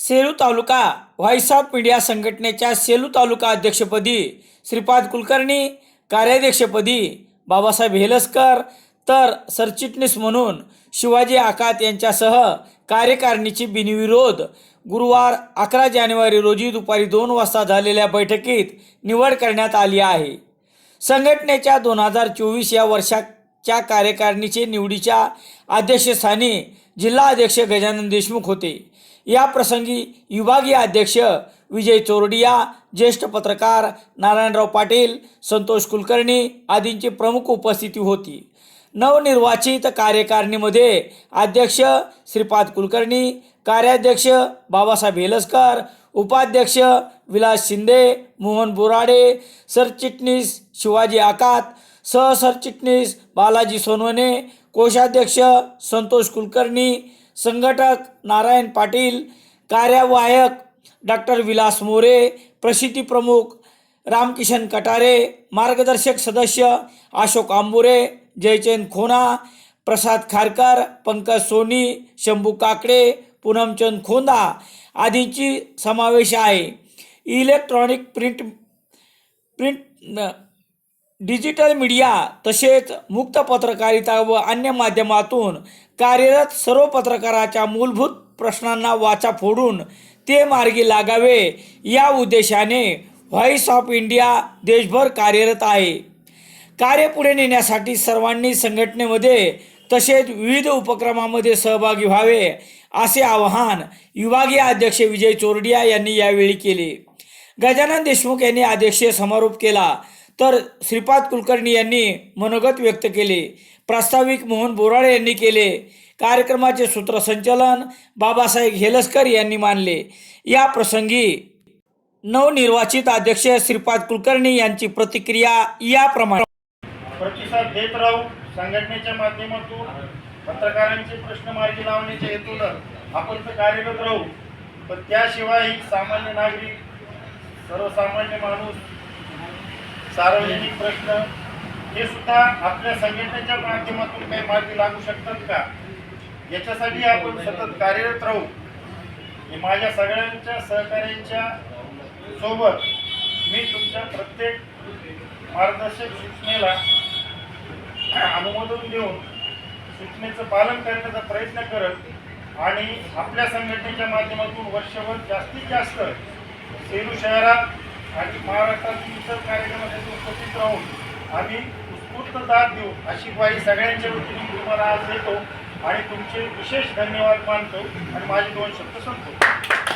Selu taluka voice of media संघटनेच्या सेलू तालुका अध्यक्षपदी श्रीपाद कुलकर्णी कार्याध्यक्षपदी बाबासाहेब हेलसकर तर सरचिटणीस म्हणून शिवाजी आकात यांच्यासह कार्यकारिणीची बिनविरोध गुरुवार अकरा जानेवारी रोजी दुपारी दोन वाजता झालेल्या बैठकीत निवड करण्यात आली आहे. संघटनेच्या दोन हजार चोवीस या वर्षाच्या कार्यकारिणीचे निवडीच्या अध्यक्षस्थानी जिल्हा अध्यक्ष गजानन देशमुख होते. या प्रसंगी विभागीय अध्यक्ष विजय चोरडिया ज्येष्ठ पत्रकार नारायणराव पाटील संतोष कुलकर्णी आदींची प्रमुख उपस्थिती होती. नवनिर्वाचित कार्यकारिणीमध्ये अध्यक्ष श्रीपाद कुलकर्णी कार्याध्यक्ष बाबासाहेब हेलसकर उपाध्यक्ष विलास शिंदे मोहन बोराडे सरचिटणीस शिवाजी आकात सहसरचिटणीस बालाजी सोनवणे कोषाध्यक्ष संतोष कुलकर्णी संघटक नारायण पाटील कार्यवाहक डॉक्टर विलास मोरे प्रसिद्धी प्रमुख रामकिशन कटारे मार्गदर्शक सदस्य अशोक आंबुरे जयचंद खोना प्रसाद खारकर पंकज सोनी शंभू काकडे पूनमचंद खोंदा आदींची समावेश आहे. इलेक्ट्रॉनिक प्रिंट प्रिंट न- डिजिटल मीडिया तसेच मुक्त पत्रकारिता व अन्य माध्यमातून कार्यरत सर्व पत्रकाराच्या मूलभूत प्रश्नांना वाचा फोडून ते मार्गी लागावे या उद्देशाने व्हॉइस ऑफ इंडिया देशभर कार्यरत आहे. कार्य पुढे नेण्यासाठी सर्वांनी संघटनेमध्ये तसेच विविध उपक्रमामध्ये सहभागी व्हावे असे आवाहन विभागीय अध्यक्ष विजय चोरडिया यांनी यावेळी केले. गजानन देशमुख यांनी अध्यक्षीय समारोप केला. तर श्रीपाद कुलकर्णी यांनी मनोगत व्यक्त केले. प्रास्ताविक मोहन बोराळे यांनी केले. कार्यक्रमाचे सूत्रसंचालन बाबासाहेब हेलसकर यांनी मानले. या प्रसंगी नवनिर्वाचित अध्यक्ष श्रीपाद कुलकर्णी यांची प्रतिक्रिया याप्रमाणे. प्रतिसाद देत राहू संघटनेच्या माध्यमातून पत्रकारांचे प्रश्न मार्गी लावण्याच्या हेतूनं आपण तर कार्यरत राहू. पण त्याशिवाय सामान्य नागरिक सर्वसामान्य माणूस सार्वजनिक प्रश्न हे सुद्धा आपल्या संघटनेच्या माध्यमातून काही मार्गी लागू शकतात का? याच्यासाठी आपण सतत कार्यरत राहू. हे माझ्या सगळ्यांच्या सहकार्यांच्या सोबत मी तुमच्या प्रत्येक मार्गदर्शक सूचनेला अनुमोदन देऊन सूचनेचं पालन करण्याचा प्रयत्न करत आणि आपल्या संघटनेच्या माध्यमातून वर्षभर जास्तीत जास्त सेलू शहरात आणि महाराष्ट्रातील इतर कार्यक्रमासाठी उपस्थित राहून आम्ही उत्स्फूर्त दाद देऊ अशी ग्वाही सगळ्यांच्या वतीने तुम्हाला आज देतो. आणि तुमचे विशेष धन्यवाद मानतो आणि माझे दोन शब्द संपतो